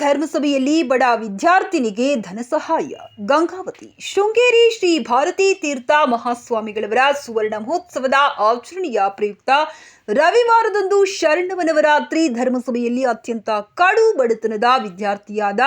ಧರ್ಮಸಭೆಯಲ್ಲಿ ಬಡ ವಿದ್ಯಾರ್ಥಿನಿಗೆ ಧನ ಸಹಾಯ. ಗಂಗಾವತಿ, ಶೃಂಗೇರಿ ಶ್ರೀ ಭಾರತೀ ತೀರ್ಥ ಮಹಾಸ್ವಾಮಿಗಳವರ ಸುವರ್ಣ ಮಹೋತ್ಸವದ ಆಚರಣೆಯ ಪ್ರಯುಕ್ತ ರವಿವಾರದಂದು ಶರಣವನವರಾತ್ರಿ ಧರ್ಮಸಭೆಯಲ್ಲಿ ಅತ್ಯಂತ ಕಡು ಬಡತನದ ವಿದ್ಯಾರ್ಥಿಯಾದ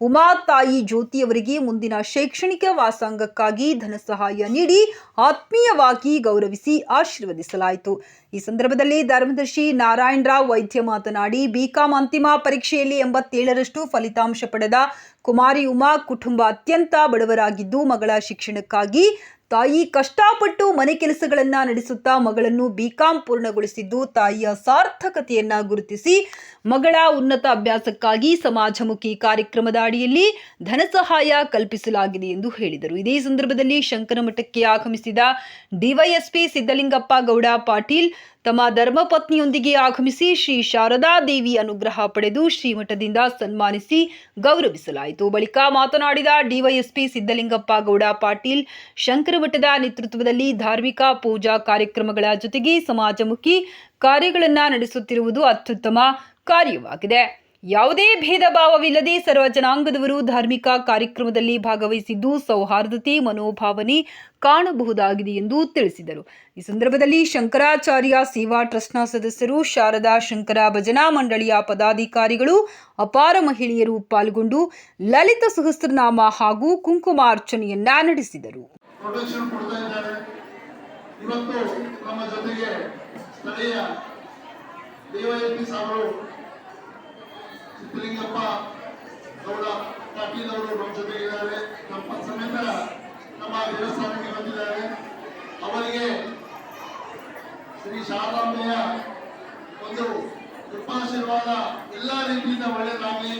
ಉಮಾ ತಾಯಿ ಜ್ಯೋತಿಯವರಿಗೆ ಮುಂದಿನ ಶೈಕ್ಷಣಿಕ ವಾಸಾಂಗಕ್ಕಾಗಿ ಧನ ಸಹಾಯ ನೀಡಿ ಆತ್ಮೀಯವಾಗಿ ಗೌರವಿಸಿ ಆಶೀರ್ವದಿಸಲಾಯಿತು. ಈ ಸಂದರ್ಭದಲ್ಲಿ ಧರ್ಮದರ್ಶಿ ನಾರಾಯಣರಾವ್ ವೈದ್ಯ ಮಾತನಾಡಿ, ಬಿಕಾಂ ಅಂತಿಮ ಪರೀಕ್ಷೆಯಲ್ಲಿ ಎಂಬತ್ತೇಳರಷ್ಟು ಫಲಿತಾಂಶ ಪಡೆದ ಕುಮಾರಿ ಉಮಾ ಕುಟುಂಬ ಅತ್ಯಂತ ಬಡವರಾಗಿದ್ದು ಮಗಳ ಶಿಕ್ಷಣಕ್ಕಾಗಿ ತಾಯಿ ಕಷ್ಟಪಟ್ಟು ಮನೆ ಕೆಲಸಗಳನ್ನ ನಡೆಸುತ್ತಾ ಮಗಳನ್ನು ಬಿಕಾಂ ಪೂರ್ಣಗೊಳಿಸಿದ್ದು ತಾಯಿಯ ಸಾರ್ಥಕತೆಯನ್ನ ಗುರುತಿಸಿ ಮಗಳ ಉನ್ನತ ಅಭ್ಯಾಸಕ್ಕಾಗಿ ಸಮಾಜಮುಖಿ ಕಾರ್ಯಕ್ರಮದ ಅಡಿಯಲ್ಲಿ ಧನ ಸಹಾಯ ಕಲ್ಪಿಸಲಾಗಿದೆ ಎಂದು ಹೇಳಿದರು. ಇದೇ ಸಂದರ್ಭದಲ್ಲಿ ಶಂಕರಮಠಕ್ಕೆ ಆಗಮಿಸಿದ ಡಿವೈಎಸ್ಪಿ ಸಿದ್ದಲಿಂಗಪ್ಪ ಗೌಡ ಪಾಟೀಲ್ ತಮ್ಮ ಧರ್ಮಪತ್ನಿಯೊಂದಿಗೆ ಆಗಮಿಸಿ ಶ್ರೀ ಶಾರದಾ ದೇವಿ ಅನುಗ್ರಹ ಪಡೆದು ಶ್ರೀಮಠದಿಂದ ಸನ್ಮಾನಿಸಿ ಗೌರವಿಸಲಾಯಿತು. ಬಳಿಕ ಮಾತನಾಡಿದ ಡಿವೈಎಸ್ಪಿ ಸಿದ್ದಲಿಂಗಪ್ಪ ಗೌಡ ಪಾಟೀಲ್ ಶಂಕರಮಠದ ನೇತೃತ್ವದಲ್ಲಿ ಧಾರ್ಮಿಕ ಪೂಜಾ ಕಾರ್ಯಕ್ರಮಗಳ ಜೊತೆಗೆ ಸಮಾಜಮುಖಿ ಕಾರ್ಯಗಳನ್ನು ನಡೆಸುತ್ತಿರುವುದು ಅತ್ಯುತ್ತಮ ಕಾರ್ಯವಾಗಿದೆ. ಯಾವುದೇ ಭೇದ ಭಾವವಿಲ್ಲದೆ ಸರ್ವ ಜನಾಂಗದವರು ಧಾರ್ಮಿಕ ಕಾರ್ಯಕ್ರಮದಲ್ಲಿ ಭಾಗವಹಿಸಿದ್ದು ಸೌಹಾರ್ದತೆ, ಮನೋಭಾವನೆ ಕಾಣಬಹುದಾಗಿದೆ ಎಂದು ತಿಳಿಸಿದರು. ಈ ಸಂದರ್ಭದಲ್ಲಿ ಶಂಕರಾಚಾರ್ಯ ಸೇವಾ ಟ್ರಸ್ಟ್ನ ಸದಸ್ಯರು ಶಾರದಾ ಶಂಕರ ಭಜನಾ ಮಂಡಳಿಯ ಪದಾಧಿಕಾರಿಗಳು, ಅಪಾರ ಮಹಿಳೆಯರು ಪಾಲ್ಗೊಂಡು ಲಲಿತ ಸಹಸ್ರನಾಮ ಹಾಗೂ ಕುಂಕುಮಾರ್ಚನೆಯನ್ನ ನಡೆಸಿದರು. ಇವತ್ತು ನಮ್ಮ ಜೊತೆಗೆ ಸಿದ್ದಲಿಂಗಪ್ಪ ಗೌಡ, ಪಾಟೀಲ್ ಅವರು ನಮ್ಮ ಜೊತೆಗಿದ್ದಾರೆ ನಮ್ಮ ಸಮೇತ ನಮ್ಮ ದೇವಸ್ಥಾನಕ್ಕೆ ಬಂದಿದ್ದಾರೆ. ಅವರಿಗೆ ಶ್ರೀ ಶಾರದಾಂಬೆಯ ಒಂದು ಕೃಪಾಶೀರ್ವಾದ ಎಲ್ಲ ರೀತಿಯಿಂದ ಒಳ್ಳೆಯದಾಗಲಿ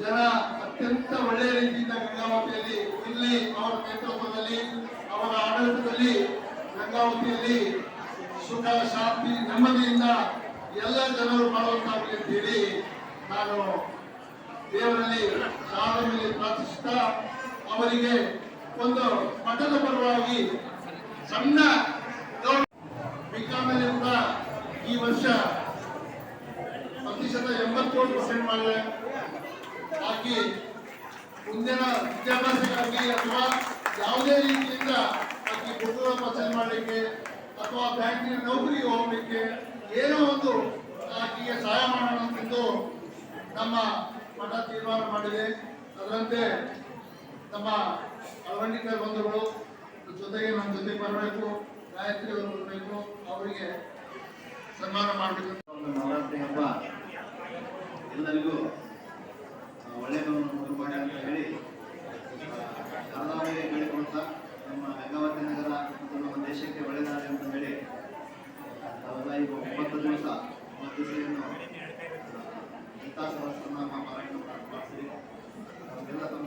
ಜನ ಅತ್ಯಂತ ಒಳ್ಳೆಯ ರೀತಿಯಿಂದ ಗಂಗಾವತಿಯಲ್ಲಿ, ಇಲ್ಲಿ ಅವರ ನೇತೃತ್ವದಲ್ಲಿ, ಅವರ ಆಡಳಿತದಲ್ಲಿ ಗಂಗಾವತಿಯಲ್ಲಿ ಸುಖ, ಶಾಂತಿ, ನೆಮ್ಮದಿಯಿಂದ ಎಲ್ಲ ಜನರು ಮಾಡುವಂತಾಗಲಿ ಅಂತ ಹೇಳಿ ನಾನು ದೇವರಲ್ಲಿ, ಶಾಲೆಯಲ್ಲಿ ಪ್ರಾರ್ಥಿಸುತ್ತಾ ಅವರಿಗೆ ಒಂದು ಮಠದ ಪರವಾಗಿ ಸಣ್ಣ ಬಿಕಾಮಲ್ಲಿ ಕೂಡ ಈ ವರ್ಷ ಪ್ರತಿಶತ ಎಂಬತ್ತೇಳು ಪರ್ಸೆಂಟ್ ಮಾಡಿದೆ. ಹಾಕಿ ಮುಂದಿನ ವಿದ್ಯಾಭ್ಯಾಸಕ್ಕಾಗಿ ಅಥವಾ ಯಾವುದೇ ರೀತಿಯಿಂದ ಆಕೆ ಕುಟುಂಬ ಪಸಂದ್ ಮಾಡಲಿಕ್ಕೆ ಅಥವಾ ಬ್ಯಾಂಕಿನ ನೌಕರಿಗೆ ಹೋಗಲಿಕ್ಕೆ ಏನೋ ಒಂದು ಆಕೆಗೆ ಸಹಾಯ ಮಾಡೋಣ ಅಂತಿದ್ದು ನಮ್ಮ ಮಠ ತೀರ್ಮಾನ ಮಾಡಿದೆ. ಅದರಂತೆ ನಮ್ಮ ಅಳವಡಿಕೆ ಬಂಧುಗಳು ಜೊತೆಗೆ ನಮ್ಮ ಜೊತೆಗೆ ಬರಬೇಕು ಗಾಯತ್ರಿ ಬರಬೇಕು, ಅವರಿಗೆ ಸನ್ಮಾನ ಮಾಡಬೇಕು. ನವರಾತ್ರಿ ಹಬ್ಬ ಎಲ್ಲರಿಗೂ ಎಲ್ಲ ತಮ್ಮ